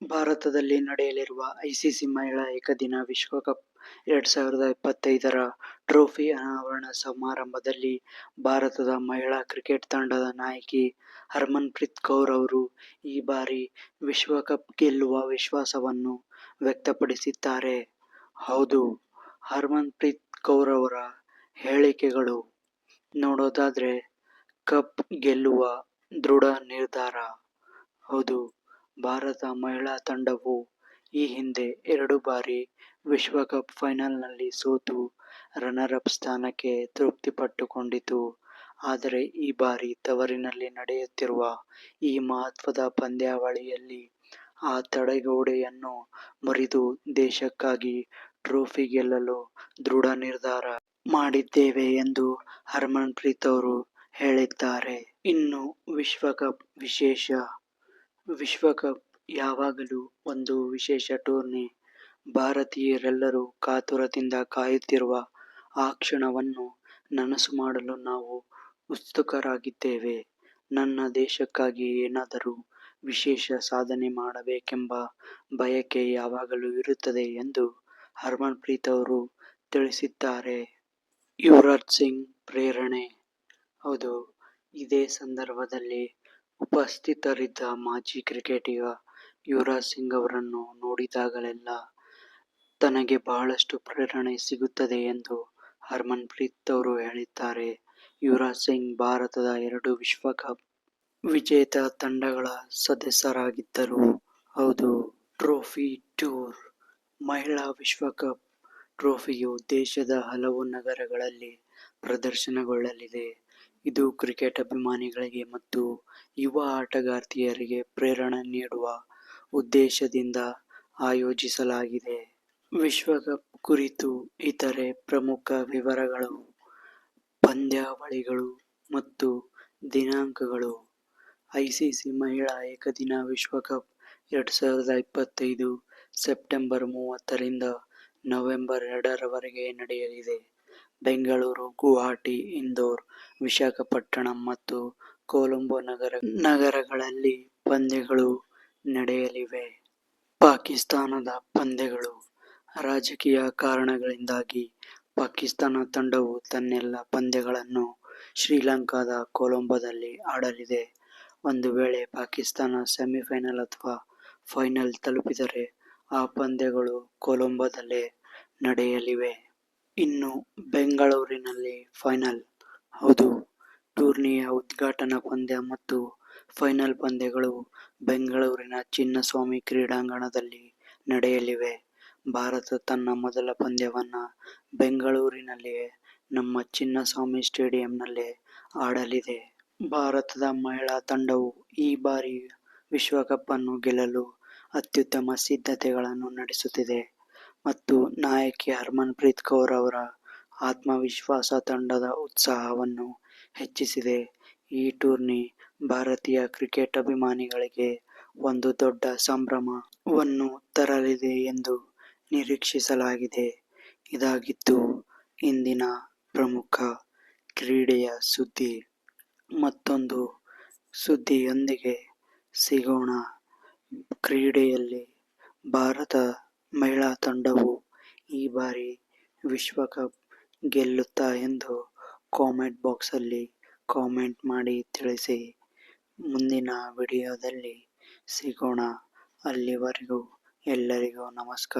ಭಾರತದಲ್ಲಿ ನಡೆಯಲಿರುವ ಐಸಿಸಿ ಮಹಿಳಾ ಏಕದಿನ ವಿಶ್ವಕಪ್ ಎರಡ್ ಸಾವಿರದ ಇಪ್ಪತ್ತೈದರ ಟ್ರೋಫಿ ಅನಾವರಣ ಸಮಾರಂಭದಲ್ಲಿ ಭಾರತದ ಮಹಿಳಾ ಕ್ರಿಕೆಟ್ ತಂಡದ ನಾಯಕಿ ಹರ್ಮನ್ಪ್ರೀತ್ ಕೌರ್ ಅವರು ಈ ಬಾರಿ ವಿಶ್ವಕಪ್ ಗೆಲ್ಲುವ ವಿಶ್ವಾಸವನ್ನು ವ್ಯಕ್ತಪಡಿಸಿದ್ದಾರೆ. ಹೌದು, ಹರ್ಮನ್ಪ್ರೀತ್ ಕೌರ್ ಅವರ ಹೇಳಿಕೆಗಳು ನೋಡೋದಾದ್ರೆ ಕಪ್ ಗೆಲ್ಲುವ ದೃಢ ನಿರ್ಧಾರ. ಹೌದು ಭಾರತ ಮಹಿಳಾ ತಂಡವು ಈ ಹಿಂದೆ ಎರಡು ಬಾರಿ ವಿಶ್ವಕಪ್ ಫೈನಲ್ನಲ್ಲಿ ಸೋತು ರನ್ನರ್-ಅಪ್ ಸ್ಥಾನಕ್ಕೆ ತೃಪ್ತಿಪಟ್ಟುಕೊಂಡಿತ್ತು. ಆದರೆ ಈ ಬಾರಿ ತವರಿನಲ್ಲಿ ನಡೆಯುತ್ತಿರುವ ಈ ಮಹತ್ವದ ಪಂದ್ಯಾವಳಿಯಲ್ಲಿ ಆ ತಡೆಗೋಡೆಯನ್ನು ಮುರಿದು ದೇಶಕ್ಕಾಗಿ ಟ್ರೋಫಿ ಗೆಲ್ಲಲು ದೃಢ ನಿರ್ಧಾರ ಮಾಡಿದ್ದೇವೆ ಎಂದು ಹರ್ಮನ್ಪ್ರೀತ್ ಅವರು ಹೇಳಿದ್ದಾರೆ. ಇನ್ನು ವಿಶ್ವಕಪ್ ವಿಶೇಷ ವಿಶ್ವಕಪ್ ಯಾವಾಗಲೂ ಒಂದು ವಿಶೇಷ ಟೂರ್ನಿ. ಭಾರತೀಯರೆಲ್ಲರೂ ಕಾತುರದಿಂದ ಕಾಯುತ್ತಿರುವ ಆ ಕ್ಷಣವನ್ನು ನನಸು ಮಾಡಲು ನಾವು ಉತ್ಸುಕರಾಗಿದ್ದೇವೆ. ನನ್ನ ದೇಶಕ್ಕಾಗಿ ಏನಾದರೂ ವಿಶೇಷ ಸಾಧನೆ ಮಾಡಬೇಕೆಂಬ ಬಯಕೆ ಯಾವಾಗಲೂ ಇರುತ್ತದೆ ಎಂದು ಹರ್ಮನ್ಪ್ರೀತ್ ಅವರು ತಿಳಿಸಿದ್ದಾರೆ. ಯುವರಾಜ್ ಸಿಂಗ್ ಪ್ರೇರಣೆ. ಹೌದು, ಇದೇ ಸಂದರ್ಭದಲ್ಲಿ ಉಪಸ್ಥಿತರಿದ್ದ ಮಾಜಿ ಕ್ರಿಕೆಟಿಗ ಯುವರಾಜ್ ಸಿಂಗ್ ಅವರನ್ನು ನೋಡಿದಾಗಲೆಲ್ಲ ತನಗೆ ಬಹಳಷ್ಟು ಪ್ರೇರಣೆ ಸಿಗುತ್ತದೆ ಎಂದು ಹರ್ಮನ್ಪ್ರೀತ್ ಅವರು ಹೇಳಿದ್ದಾರೆ. ಯುವರಾಜ್ ಸಿಂಗ್ ಭಾರತದ ಎರಡು ವಿಶ್ವಕಪ್ ವಿಜೇತ ತಂಡಗಳ ಸದಸ್ಯರಾಗಿದ್ದರು. ಹೌದು, ಟ್ರೋಫಿ ಟೂರ್, ಮಹಿಳಾ ವಿಶ್ವಕಪ್ ಟ್ರೋಫಿಯು ದೇಶದ ಹಲವು ನಗರಗಳಲ್ಲಿ ಪ್ರದರ್ಶನಗೊಳ್ಳಲಿದೆ. ಇದು ಕ್ರಿಕೆಟ್ ಅಭಿಮಾನಿಗಳಿಗೆ ಮತ್ತು ಯುವ ಆಟಗಾರ್ತಿಯರಿಗೆ ಪ್ರೇರಣೆ ನೀಡುವ ಉದ್ದೇಶದಿಂದ ಆಯೋಜಿಸಲಾಗಿದೆ. ವಿಶ್ವಕಪ್ ಕುರಿತು ಇತರೆ ಪ್ರಮುಖ ವಿವರಗಳು, ಪಂದ್ಯಾವಳಿಗಳು ಮತ್ತು ದಿನಾಂಕಗಳು ಐಸಿಸಿ ಮಹಿಳಾ ಏಕದಿನ ವಿಶ್ವಕಪ್ ಎರಡ್ ಸಾವಿರದ ಇಪ್ಪತ್ತೈದು ಸೆಪ್ಟೆಂಬರ್ ಮೂವತ್ತರಿಂದ ನವೆಂಬರ್ ಎರಡರವರೆಗೆ ನಡೆಯಲಿದೆ. ಬೆಂಗಳೂರು, ಗುವಾಹಟಿ, ಇಂದೋರ್, ವಿಶಾಖಪಟ್ಟಣಂ ಮತ್ತು ಕೊಲಂಬೋ ನಗರ ನಗರಗಳಲ್ಲಿ ಪಂದ್ಯಗಳು ನಡೆಯಲಿವೆ. ಪಾಕಿಸ್ತಾನದ ಪಂದ್ಯಗಳು ರಾಜಕೀಯ ಕಾರಣಗಳಿಂದಾಗಿ ಪಾಕಿಸ್ತಾನ ತಂಡವು ತನ್ನೆಲ್ಲ ಪಂದ್ಯಗಳನ್ನು ಶ್ರೀಲಂಕಾದ ಕೊಲಂಬೋದಲ್ಲಿ ಆಡಲಿದೆ. ಒಂದು ವೇಳೆ ಪಾಕಿಸ್ತಾನ ಸೆಮಿಫೈನಲ್ ಅಥವಾ ಫೈನಲ್ ತಲುಪಿದರೆ ಆ ಪಂದ್ಯಗಳು ಕೊಲಂಬೋದಲ್ಲೇ ನಡೆಯಲಿವೆ. ಇನ್ನು ಬೆಂಗಳೂರಿನಲ್ಲಿ ಫೈನಲ್. ಹೌದು, ಟೂರ್ನಿಯ ಉದ್ಘಾಟನಾ ಪಂದ್ಯ ಮತ್ತು ಫೈನಲ್ ಪಂದ್ಯಗಳು ಬೆಂಗಳೂರಿನ ಚಿನ್ನಸ್ವಾಮಿ ಕ್ರೀಡಾಂಗಣದಲ್ಲಿ ನಡೆಯಲಿವೆ. ಭಾರತ ತನ್ನ ಮೊದಲ ಪಂದ್ಯವನ್ನು ಬೆಂಗಳೂರಿನಲ್ಲಿಯೇ ನಮ್ಮ ಚಿನ್ನಸ್ವಾಮಿ ಸ್ಟೇಡಿಯಂನಲ್ಲೇ ಆಡಲಿದೆ. ಭಾರತದ ಮಹಿಳಾ ತಂಡವು ಈ ಬಾರಿ ವಿಶ್ವಕಪ್ ಅನ್ನು ಗೆಲ್ಲಲು ಅತ್ಯುತ್ತಮ ಸಿದ್ಧತೆಗಳನ್ನು ನಡೆಸುತ್ತಿದೆ ಮತ್ತು ನಾಯಕಿ ಹರ್ಮನ್ಪ್ರೀತ್ ಕೌರ್ ಅವರ ಆತ್ಮವಿಶ್ವಾಸ ತಂಡದ ಉತ್ಸಾಹವನ್ನು ಹೆಚ್ಚಿಸಿದೆ. ಈ ಟೂರ್ನಿ ಭಾರತೀಯ ಕ್ರಿಕೆಟ್ ಅಭಿಮಾನಿಗಳಿಗೆ ಒಂದು ದೊಡ್ಡ ಸಂಭ್ರಮವನ್ನು ತರಲಿದೆ ಎಂದು ನಿರೀಕ್ಷಿಸಲಾಗಿದೆ. ಇದಾಗಿತ್ತು ಇಂದಿನ ಪ್ರಮುಖ ಕ್ರೀಡೆಯ ಸುದ್ದಿ. ಮತ್ತೊಂದು ಸುದ್ದಿಯೊಂದಿಗೆ ಸಿಗೋಣ. ಕ್ರೀಡೆಯಲ್ಲಿ ಭಾರತ ಮಹಿಳಾ ತಂಡವು ಈ ಬಾರಿ ವಿಶ್ವಕಪ್ ಗೆಲ್ಲುತ್ತಾ ಎಂದು ಕಾಮೆಂಟ್ ಬಾಕ್ಸಲ್ಲಿ ಕಾಮೆಂಟ್ ಮಾಡಿ ತಿಳಿಸಿ. ಮುಂದಿನ ವಿಡಿಯೋದಲ್ಲಿ ಸಿಗೋಣ. ಅಲ್ಲಿವರೆಗೂ ಎಲ್ಲರಿಗೂ ನಮಸ್ಕಾರ.